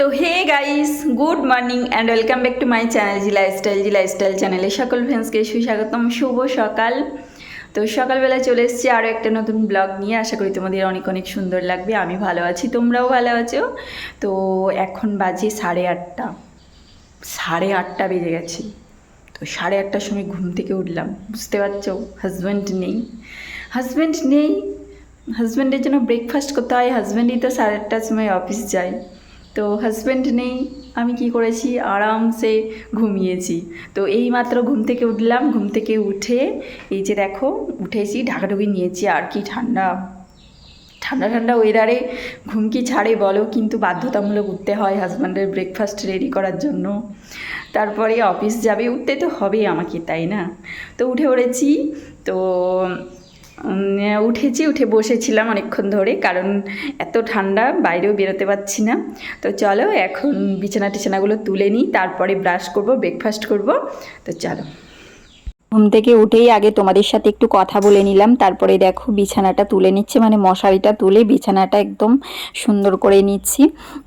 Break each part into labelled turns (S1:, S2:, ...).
S1: তো hey guys, good morning and welcome back to my channel G lifestyle G lifestyle চ্যানেলে সকল ফ্রেন্ডসকে সুস্বাগতম, শুভ সকাল। তো সকালবেলা চলে এসেছি আরও একটা নতুন ব্লগ নিয়ে। আশা করি তোমাদের অনেক অনেক সুন্দর লাগবে, আমি ভালো আছি, তোমরাও ভালো আছো? তো এখন বাজে সাড়ে আটটা সাড়ে আটটা বেজে গেছে। তো সাড়ে আটটার সময় ঘুম থেকে উঠলাম, বুঝতে পারছ? হাজব্যান্ড নেই। হাজব্যান্ড নেই। হাজব্যান্ডের জন্য ব্রেকফাস্ট করতে হয় হাজব্যান্ডই তো সাড়ে আটটার সময় অফিস যায়। তো হাজব্যান্ড নেই, আমি কি করেছি? আরামসে ঘুমিয়েছি। তো এই মাত্র ঘুম থেকে উঠলাম। ঘুম থেকে উঠে এই যে দেখো উঠেছি ঢাকাঢুকি নিয়েছি। আর কি ঠান্ডা। ঠান্ডা ঠান্ডা ওয়েদারে ঘুম কি ছাড়ে বলো? কিন্তু বাধ্যতামূলক উঠতে হয় হাজব্যান্ডের ব্রেকফাস্ট রেডি করার জন্য। তারপরে অফিস যাবে, উঠতে তো হবেই আমাকে, তাই না? তো উঠে পড়েছি। তো উঠেছি, উঠে বসেছিলাম অনেকক্ষণ ধরে, কারণ এত ঠান্ডা, বাইরেও বেরোতে পারছি না। তো চলো এখন বিছানা টিছানাগুলো তুলে নিই, তারপরে ব্রাশ করব ব্রেকফাস্ট করব। তো চলো।
S2: ঘুম থেকে উঠেই আগে তোমাদের সাথে একটু কথা বলে নিলাম, তারপরে দেখো বিছানাটা তুলে নিচ্ছে মানে মশারিটা তুলে বিছানাটা একদম সুন্দর করে নিচ্ছি।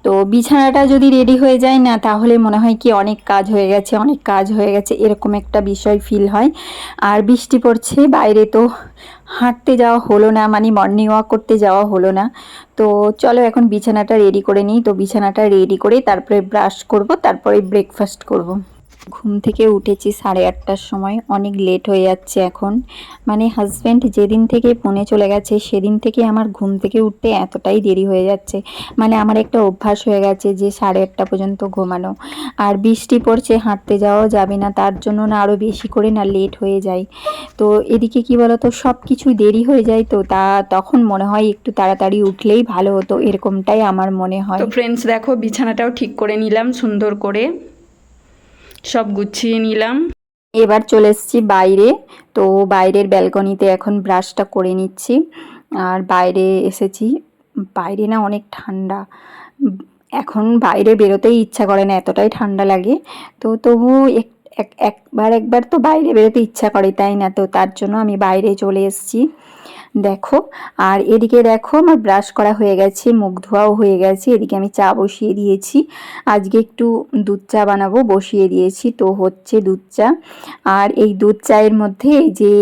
S2: তো বিছানাটা যদি রেডি হয়ে যায় না, তাহলে মনে হয় কি অনেক কাজ হয়ে গেছে, অনেক কাজ হয়ে গেছে, এরকম একটা বিষয় ফিল হয়। আর বৃষ্টি পড়ছে, বাইরে তো হাঁটতে যাওয়া হলো না মানে মর্নিং ওয়াক করতে যাওয়া হলো না তো চলো এখন বিছানাটা রেডি করে নিই তো বিছানাটা রেডি করে তারপরে ব্রাশ করব, তারপরে ব্রেকফাস্ট করব। ঘুম থেকে উঠেছি সাড়ে আটটার সময়। অনেক লেট হয়ে যাচ্ছে এখন। মানে হাজব্যান্ড যেদিন থেকে ফোনে চলে গেছে, সেদিন থেকে আমার ঘুম থেকে উঠতে এতটাই দেরি হয়ে যাচ্ছে। মানে আমার একটা অভ্যাস হয়ে গেছে যে সাড়ে আটটা পর্যন্ত ঘুমানো। আর বৃষ্টি পড়ছে, হাঁটতে যাওয়াও যাবে না, তার জন্য না আরও বেশি করে না লেট হয়ে যায় তো এদিকে কি বলতো সব কিছুই দেরি হয়ে যায় তো, তা তখন মনে হয় একটু তাড়াতাড়ি উঠলেই ভালো হতো, এরকমটাই আমার মনে হয়।
S1: তো ফ্রেন্ডস দেখো, বিছানাটাও ঠিক করে নিলাম সুন্দর করে। সব গুছিয়ে নিলাম।
S2: এবার চলে এসেছি বাইরে। তো বাইরের ব্যালকনিতে এখন ব্রাশটা করে নিচ্ছি। আর বাইরে এসেছি। বাইরে না অনেক ঠান্ডা। এখন বাইরে বেরোতেই ইচ্ছা করে না, এতটাই ঠান্ডা লাগে। তো তবু এক, এক- একবার একবার তো বাইরে বেরোতে ইচ্ছা করে, তাই না? তো তার জন্য আমি বাইরে চলে এসেছি। দেখো, আর এদিকে দেখো আমার ব্রাশ করা হয়ে গেছে মুখ ধোয়াও হয়ে গেছে, এদিকে আমি চা বসিয়ে দিয়েছি। আজকে একটু দুধ চা বানাবো, বসিয়ে দিয়েছি, তো হচ্ছে দুধ চা। আর এই দুধ চায়ের মধ্যে যে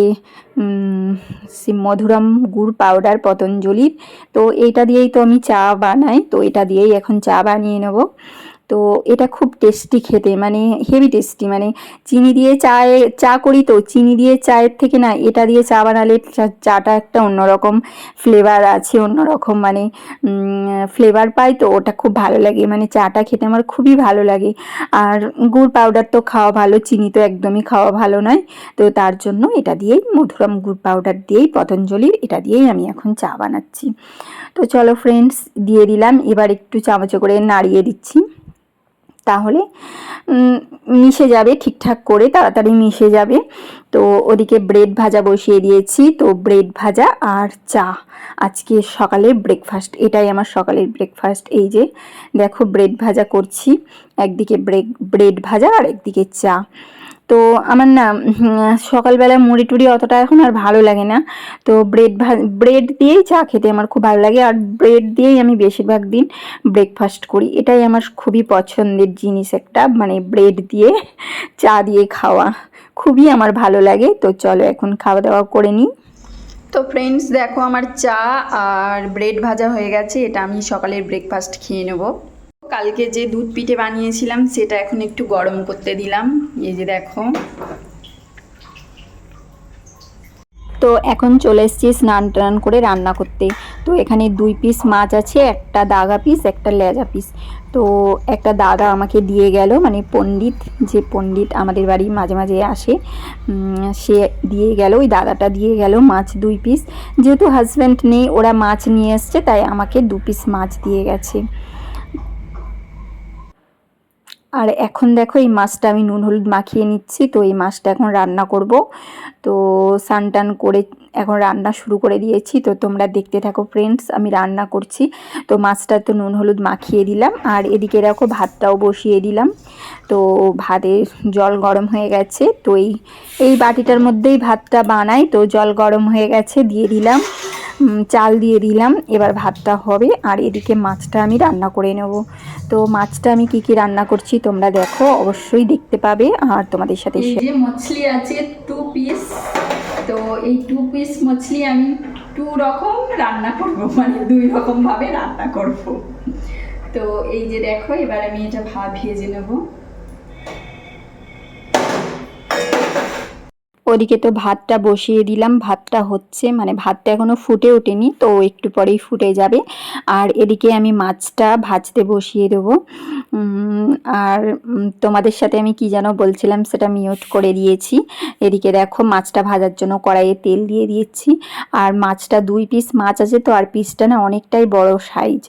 S2: মধুরম গুড় পাউডার পতঞ্জলির, তো এটা দিয়েই তো আমি চা বানাই, তো এটা দিয়েই এখন চা বানিয়ে নেব। তো এটা খুব টেস্টি খেতে মানে হেভি টেস্টি মানে চিনি দিয়ে চায়ে, চা করি তো, চিনি দিয়ে চায়ের থেকে না এটা দিয়ে চা বানালে চাটা একটা অন্যরকম ফ্লেভার আছে, অন্যরকম মানে ফ্লেভার পাই তো, ওটা খুব ভালো লাগে মানে চাটা খেতে আমার খুবই ভালো লাগে। আর গুড় পাউডার তো খাওয়া ভালো, চিনি তো একদমই খাওয়া ভালো নয়, তো তার জন্য এটা দিয়েই, মধুরম গুড় পাউডার দিয়েই, পতঞ্জলির এটা দিয়েই আমি এখন চা বানাচ্ছি। তো চলো ফ্রেন্ডস দিয়ে দিলাম, এবার একটু চামচে করে নাড়িয়ে দিচ্ছি। তাহলে মিশে যাবে ঠিকঠাক করে, তাড়াতাড়ি মিশে যাবে। তো ওদিকে ব্রেড ভাজা বসিয়ে দিয়েছি। তো ব্রেড ভাজা আর চা। আজকে সকালের ব্রেকফাস্ট এটাই আমার সকালের ব্রেকফাস্ট এই যে, দেখো ব্রেড ভাজা করছি। একদিকে ব্রেড ব্রেড ভাজা আর একদিকে চা। তো আমার না সকালবেলা মুড়ি টুড়ি অতটা এখন আর ভালো লাগে না। তো ব্রেড ব্রেড দিয়েই চা খেতে আমার খুব ভালো লাগে। আর ব্রেড দিয়েই আমি বেশিরভাগ দিন ব্রেকফাস্ট করি। এটাই আমার খুবই পছন্দের জিনিস একটা মানে ব্রেড দিয়ে চা দিয়ে খাওয়া। খুবই আমার ভালো লাগে। তো চলো এখন খাওয়া দাওয়া করে নিই।
S1: তো ফ্রেন্ডস দেখো আমার চা আর ব্রেড ভাজা হয়ে গেছে। এটা আমি সকালের ব্রেকফাস্ট খেয়ে নেব। কালকে যে দুধ পিঠে বানিয়েছিলাম, সেটা এখন একটু গরম করতে দিলাম। এই যে দেখো।
S2: তো এখন চলে এসেছি স্নান টান করে রান্না করতে। তো এখানে দুই পিস মাছ আছে, একটা দাগা পিস একটা লেজা পিস তো একটা দাদা আমাকে দিয়ে গেল মানে পণ্ডিত, যে পণ্ডিত আমাদের বাড়ি মাঝে মাঝে আসে সে দিয়ে গেল, ওই দাদাটা দিয়ে গেল মাছ দুই পিস যেহেতু হাজব্যান্ড নেই, ওরা মাছ নিয়ে এসছে, তাই আমাকে দু পিস মাছ দিয়ে গেছে। আর এখন দেখো এই মাছটা আমি নুন হলুদ মাখিয়ে নিচ্ছি, তো এই মাছটা এখন রান্না করব। তো স্নান টান করে এখন রান্না শুরু করে দিয়েছি, তো তোমরা দেখতে থাকো ফ্রেন্ডস আমি রান্না করছি। তো মাছটা তো নুন হলুদ মাখিয়ে দিলাম, আর এদিকে দেখো ভাতটাও বসিয়ে দিলাম। তো ভাতে জল গরম হয়ে গেছে, তো এই এই বাটিটার মধ্যেই ভাতটা বানাই, তো জল গরম হয়ে গেছে, দিয়ে দিলাম। চাল দিয়ে দিলাম। এবার ভাতটা হবে আর এদিকে মাছটা আমি রান্না করে নেব। তো মাছটা আমি কি কি রান্না করছি তোমরা দেখো অবশ্যই দেখতে পাবে আর তোমাদের সাথে
S1: এই যে মছলি আছে টু পিস তো এই টু পিস মছলি আমি টু রকম রান্না করব মানে দুই রকম ভাবে রান্না করব। তো এই যে দেখো এবার আমি এটা ভাত ভেজে নেব।
S2: ওদিকে তো ভাতটা বসিয়ে দিলাম, ভাতটা হচ্ছে মানে ভাতটা এখনও ফুটে ওঠেনি, তো একটু পরেই ফুটে যাবে। আর এদিকে আমি মাছটা ভাজতে বসিয়ে দেবো। আর তোমাদের সাথে আমি কি যেন বলছিলাম সেটা মিউট করে দিয়েছি। এদিকে দেখো, মাছটা ভাজার জন্য কড়াইয়ে তেল দিয়ে দিয়েছি। আর মাছটা দুই পিস মাছ আছে তো, আর পিসটা না অনেকটাই বড় সাইজ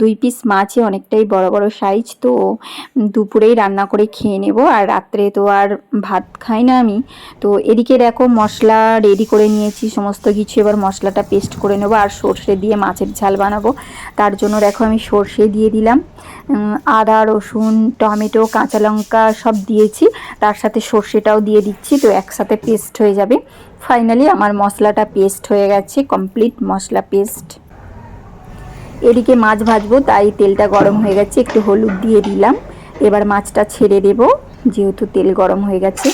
S2: দুই পিস মাছই অনেকটাই বড় বড় সাইজ তো দুপুরেই রান্না করে খেয়ে নেব। আর রাত্রে তো আর ভাত খাই না আমি। তো এদিকে দেখো, মশলা রেডি করে নিয়েছি, সমস্ত কিছু। এবার মশলাটা পেস্ট করে নেব আর সর্ষে দিয়ে মাছের ঝাল বানাবো। তার জন্য দেখো আমি সর্ষে দিয়ে দিলাম। আদা, রসুন, টমেটো, কাঁচা লঙ্কা সব দিয়েছি। তার সাথে সর্ষেটাও দিয়ে দিচ্ছি, তো একসাথে পেস্ট হয়ে যাবে। ফাইনালি আমার মশলাটা পেস্ট হয়ে গেছে কমপ্লিট মশলা পেস্ট এদিকে মাছ ভাজবো, তাই তেলটা গরম হয়ে গেছে, একটু হলুদ দিয়ে দিলাম। এবার মাছটা ছেড়ে দেব, যেহেতু তেল গরম হয়ে গেছে।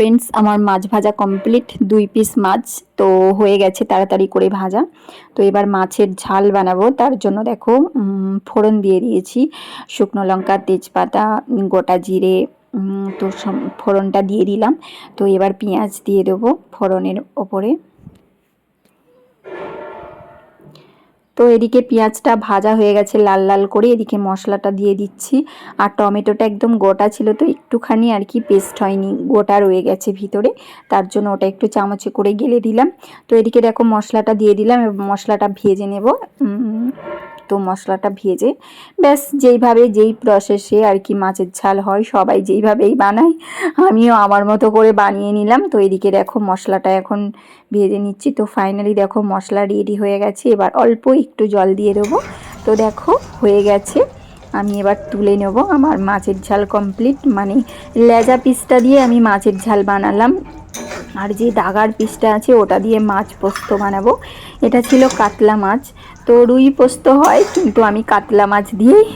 S2: ফ্রেন্ডস আমার মাছ ভাজা কমপ্লিট দুই পিস মাছ, তো হয়ে গেছে তাড়াতাড়ি করে ভাজা। তো এবার মাছের ঝাল বানাবো, তার জন্য দেখো ফোড়ন দিয়ে দিয়েছি, শুকনো লঙ্কা, তেজপাতা, গোটা জিরে তো ফোড়নটা দিয়ে দিলাম। তো এবার পেঁয়াজ দিয়ে দেবো ফোড়নের ওপরে। তো এদিকে পেঁয়াজটা ভাজা হয়ে গেছে লাল লাল করে, এদিকে মশলাটা দিয়ে দিচ্ছি। আর টমেটোটা একদম গোটা ছিল তো, একটুখানি আর কি পেস্ট হয়নি, গোটা রয়ে গেছে ভিতরে। তার জন্য ওটা একটু চামচে করে গেলে দিলাম। তো এদিকে দেখো মশলাটা দিয়ে দিলাম মশলাটা ভেজে নেব। তো মশলাটা ভেজে ব্যাস, যেইভাবে যেই প্রসেসে আর কি মাছের ঝাল হয়, সবাই যেইভাবেই বানায়, আমিও আমার মতো করে বানিয়ে নিলাম। তো এদিকে দেখো মশলাটা এখন ভেজে নিচ্ছি। তো ফাইনালি দেখো মশলা রেডি হয়ে গেছে। এবার অল্প একটু জল দিয়ে দেবো। তো দেখো, হয়ে গেছে। আমি এবার তুলে নেব আমার মাছের ঝাল কমপ্লিট মানে লেজা পিসটা দিয়ে আমি মাছের ঝাল বানালাম। আর যে দাগার পিসটা আছে, ওটা দিয়ে মাছ পোস্ত বানাবো। এটা ছিল কাতলা মাছ। তো রুই পোস্ত হয়, কিন্তু আমি কাতলা মাছ দিয়েই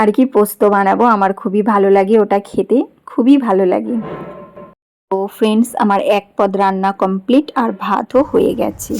S2: আর কি পোস্ত বানাবো। আমার খুবই ভালো লাগে ওটা খেতে। খুবই ভালো লাগে। তো ফ্রেন্ডস আমার এক পদ রান্না কমপ্লিট আর ভাতও হয়ে গেছে।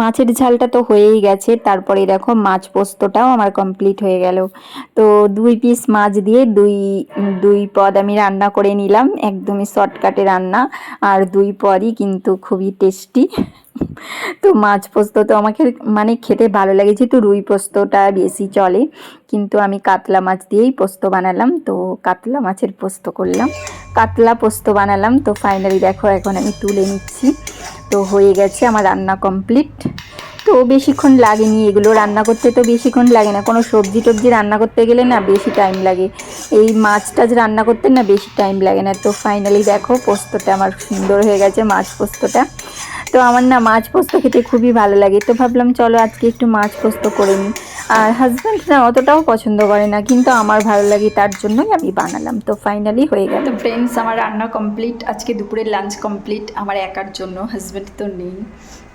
S2: মাছের ঝালটা তো হয়েই গেছে। তারপরে দেখো মাছ পোস্তটাও আমার কমপ্লিট হয়ে গেল। তো দুই পিস মাছ দিয়ে দুই দুই পদ আমি রান্না করে নিলাম। একদমই শর্টকাটে রান্না। আর দুই পদই কিন্তু খুবই টেস্টি তো মাছ পোস্ত তো আমাকে মানে খেতে ভালো লাগে। যেহেতু রুই পোস্তটা বেশি চলে, কিন্তু আমি কাতলা মাছ দিয়েই পোস্ত বানালাম। তো কাতলা মাছের পোস্ত করলাম। কাতলা পোস্ত বানালাম। তো ফাইনালি দেখো এখন আমি তুলে নিচ্ছি। তো হয়ে গেছে, আমার রান্না কমপ্লিট তো বেশিক্ষণ লাগেনি এগুলো। রান্না করতে তো বেশিক্ষণ লাগে না। কোনো সবজি টবজি রান্না করতে গেলে না বেশি টাইম লাগে। এই মাছ টাছ রান্না করতে না বেশি টাইম লাগে না। তো ফাইনালি দেখো, পোস্তটা আমার সুন্দর হয়ে গেছে, মাছ পোস্তটা। তো আমার না মাছ পোস্ত খেতে খুবই ভালো লাগে। তো ভাবলাম, চলো আজকে একটু মাছ পোস্ত করে নিই। আর হাজব্যান্ড না অতটাও পছন্দ করে না, কিন্তু আমার ভালো লাগে তার জন্যই আমি বানালাম। তো ফাইনালি হয়ে গেল।
S1: তো ফ্রেন্ডস আমার রান্না কমপ্লিট আজকে দুপুরের লাঞ্চ কমপ্লিট আমার একার জন্য হাজব্যান্ড তো নেই।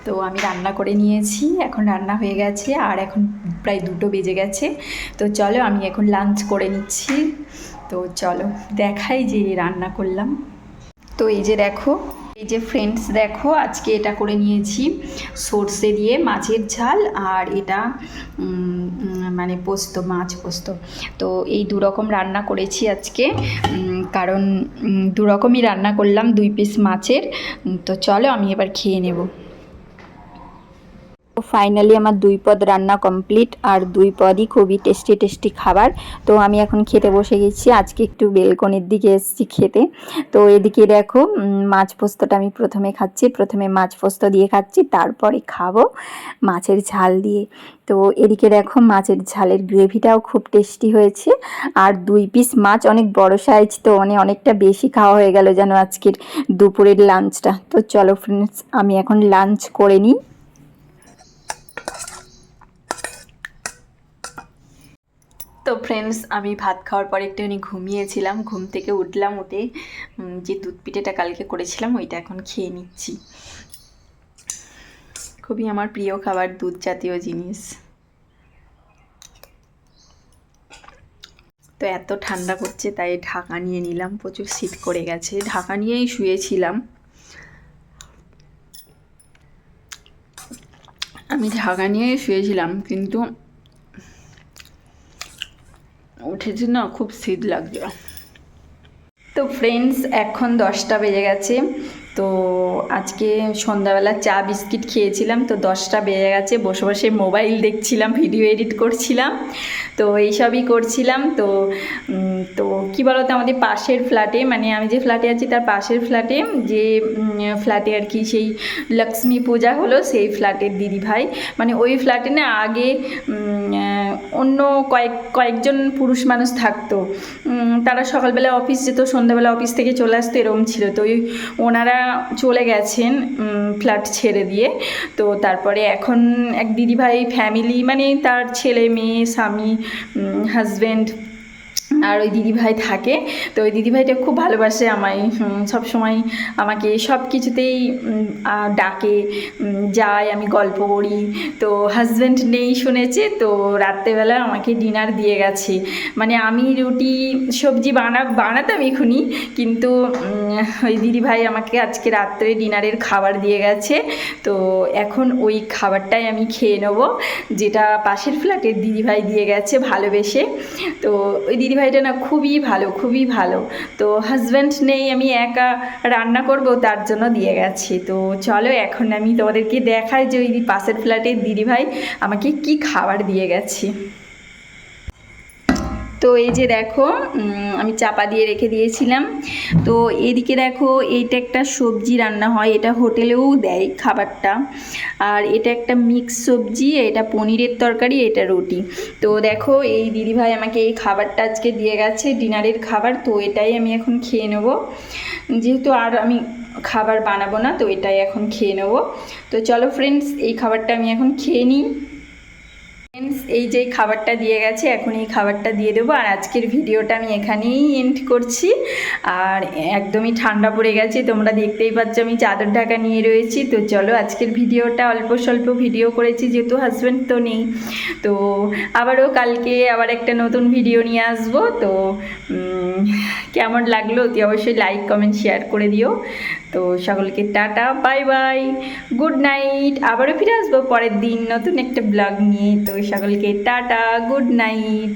S1: তো আমি রান্না করে নিয়েছি, এখন রান্না হয়ে গেছে, আর এখন প্রায় দুটো বেজে গেছে। তো চলো, আমি এখন লাঞ্চ করে নিচ্ছি। তো চলো, দেখাই যে রান্না করলাম। তো এই যে দেখো এই যে ফ্রেন্ডস দেখো, আজকে এটা করে নিয়েছি সর্ষে দিয়ে মাছের ঝাল আর এটা মানে পোস্ত, মাছ পোস্ত। তো এই দুরকম রান্না করেছি আজকে কারণ দুরকমই রান্না করলাম দুই পিস মাছের। তো চলো আমি এবার খেয়ে নেব।
S2: তো ফাইনালি আমার দুই পদ রান্না কমপ্লিট আর দুই পদই খুবই টেস্টি টেস্টি খাবার। তো আমি এখন খেতে বসে গেছি। আজকে একটু বেলকনির দিকে এসেছি খেতে। তো এদিকে দেখো মাছ পোস্তটা আমি প্রথমে খাচ্ছি। প্রথমে মাছ পোস্ত দিয়ে খাচ্ছি, তারপরে খাব মাছের ঝাল দিয়ে। তো এদিকে দেখো, মাছের ঝালের গ্রেভিটাও খুব টেস্টি হয়েছে। আর দুই পিস মাছ, অনেক বড় সাইজ তো মানে অনেকটা বেশি খাওয়া হয়ে গেল যেন আজকের দুপুরের লাঞ্চটা তো চলো ফ্রেন্ডস আমি এখন লাঞ্চ করে নিই।
S1: তো ফ্রেন্ডস আমি ভাত খাওয়ার পরে একটুখানি ঘুমিয়েছিলাম। ঘুম থেকে উঠলাম, উঠে যে দুধ পিঠেটা কালকে করেছিলাম, ওইটা এখন খেয়ে নিচ্ছি। খুবই আমার প্রিয় খাবার দুধ জাতীয় জিনিস। তো এত ঠান্ডা করছে তাই ঢাকা নিয়ে নিলাম, প্রচুর শীত করে গেছে। ঢাকা নিয়েই শুয়েছিলাম। আমি ঢাকা নিয়েই শুয়েছিলাম, কিন্তু উঠেছে না খুব শীত লাগছে তো ফ্রেন্ডস এখন দশটা বেজে গেছে। তো আজকে সন্ধ্যাবেলা চা বিস্কিট খেয়েছিলাম, তো দশটা বেজে গেছে, বসে বসে মোবাইল দেখছিলাম, ভিডিও এডিট করছিলাম, তো এইসবই করছিলাম, তো তো কী বলতো আমাদের পাশের ফ্ল্যাটে মানে আমি যে ফ্ল্যাটে আছি তার পাশের ফ্ল্যাটে যে ফ্ল্যাটে আর কি সেই লক্ষ্মী পূজা হলো, সেই ফ্ল্যাটের দিদিভাই মানে ওই ফ্ল্যাটে না আগে অন্য কয়েক, কয়েকজন পুরুষ মানুষ থাকতো তারা সকালবেলা অফিস যেত, সন্ধ্যাবেলা অফিস থেকে চলে আসতো, এরকম ছিল, তো ওই ওনারা চলে গেছেন ফ্ল্যাট ছেড়ে দিয়ে। তো তারপরে এখন এক দিদিভাই ফ্যামিলি মানে তার ছেলে, মেয়ে, স্বামী হাজব্যান্ড আর ওই দিদিভাই থাকে। তো ওই দিদিভাইটা খুব ভালোবাসে আমায় সব সময় আমাকে সব কিছুতেই ডাকে যায় আমি গল্প করি। তো হাজব্যান্ড নেই শুনেছে, তো রাত্রেবেলা আমাকে ডিনার দিয়ে গেছে। মানে আমি রুটি, সবজি বানা, বানাতাম এখনই কিন্তু ওই দিদিভাই আমাকে আজকে রাত্রে ডিনারের খাবার দিয়ে গেছে। তো এখন ওই খাবারটাই আমি খেয়ে নেব, যেটা পাশের ফ্ল্যাটের দিদিভাই দিয়ে গেছে ভালোবেসে। তো ওই দিদিভাইটা না খুবই ভালো খুবই ভালো। তো হাজব্যান্ড নেই, আমি একা রান্না করব, তার জন্য দিয়ে গেছি। তো চলো, এখন আমি তোমাদেরকে দেখাই যে ওই পাশের ফ্ল্যাটের দিদিভাই আমাকে কি খাবার দিয়ে গেছে। তো এই যে দেখো আমি চাপা দিয়ে রেখে দিয়েছিলাম। তো এদিকে দেখো, এইটা একটা সবজি রান্না হয়, এটা হোটেলেও দেয় খাবারটা। আর এটা একটা মিক্স সবজি, এটা পনিরের তরকারি, এটা রুটি। তো দেখো, এই দিদিভাই আমাকে এই খাবারটা আজকে দিয়ে গেছে, ডিনারের খাবার, তো এটাই আমি এখন খেয়ে নেব। যেহেতু আর আমি খাবার বানাবো না, তো এটাই এখন খেয়ে নেব। তো চলো ফ্রেন্ডস এই খাবারটা আমি এখন খেয়ে নিই। এই যে খাবারটা দিয়ে গেছে, এখন এই খাবারটা দিয়ে দেবো। আর আজকের ভিডিওটা আমি এখানেই এন্ড করছি। আর একদমই ঠান্ডা পড়ে গেছে, তোমরা দেখতেই পাচ্ছ আমি চাদর ঢাকা নিয়ে রয়েছি। তো চলো আজকের ভিডিওটা অল্প স্বল্প ভিডিও করেছি, যেহেতু হাজব্যান্ড তো নেই। তো আবারও কালকে আবার একটা নতুন ভিডিও নিয়ে আসব। তো কেমন লাগল অতি অবশ্যই লাইক কমেন্ট শেয়ার করে দিও। তো সকলকে tata, bye bye, good night. আবারও ফিরে আসব পরের দিন নতুন একটা ব্লগ নিয়ে। তো সকলকে টাটা, গুড নাইট।